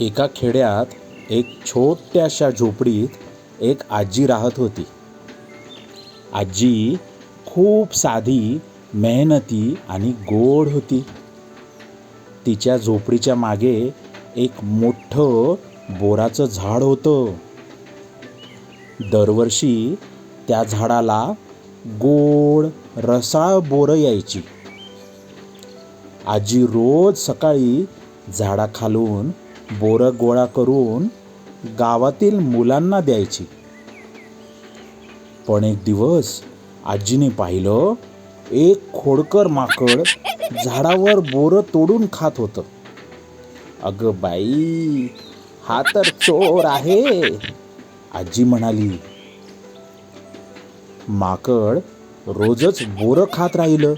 एका खेड्यात एक छोट्याशा झोपडीत एक आजी राहत होती. आजी खूप साधी मेहनती आणि गोड होती. तिच्या झोपडीच्या मागे एक मोठं बोराचं झाड होतं. दरवर्षी त्या झाडाला गोड रसाळ बोरं यायची. आजी रोज सकाळी झाडाखालून बोरं गोळा करून गावातील मुलांना द्यायची. पण एक दिवस आजीने पाहिलं एक खोडकर माकड झाडावर बोरं तोडून खात होतं. अगं बाई हा तर चोर आहे. आजी म्हणाली माकड रोजच बोरं खात राहिलं.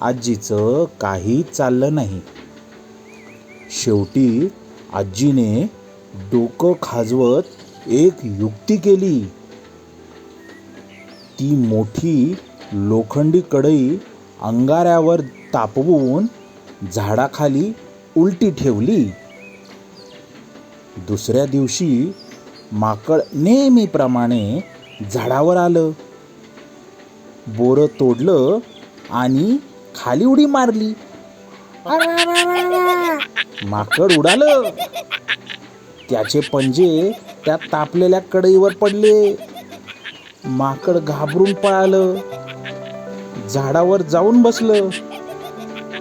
आजीचं काही चाललं नाही. शेवटी आजीने डोकं खाजवत एक युक्ती केली. ती मोठी लोखंडी कढई अंगाऱ्यावर तापवून झाडाखाली उलटी ठेवली. दुसऱ्या दिवशी माकड नेहमीप्रमाणे झाडावर आलं. बोरं तोडलं आणि खाली उडी मारली. माकड उडालं. त्याचे पंजे त्या तापलेल्या कढईवर पडले. माकड घाबरून पळालं. झाडावर जाऊन बसलं.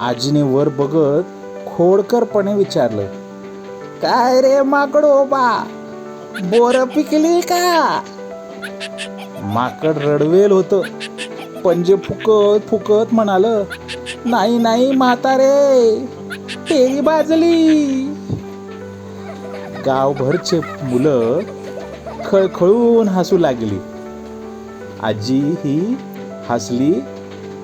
आजीने वर बघत खोडकरपणे विचारलं काय रे माकड बा बोर पिकली का? माकड रडवेल होत. पंजे फुकत फुकत म्हणाल नाही नाही म्हातारे. तेरी बाजली. गावभरचे मुलं खळखळून हसू लागली. आजी ही हसली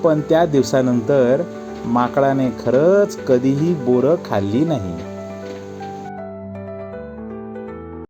पण त्या दिवसानंतर माकडाने खरंच कधीही बोरं खाल्ली नाही.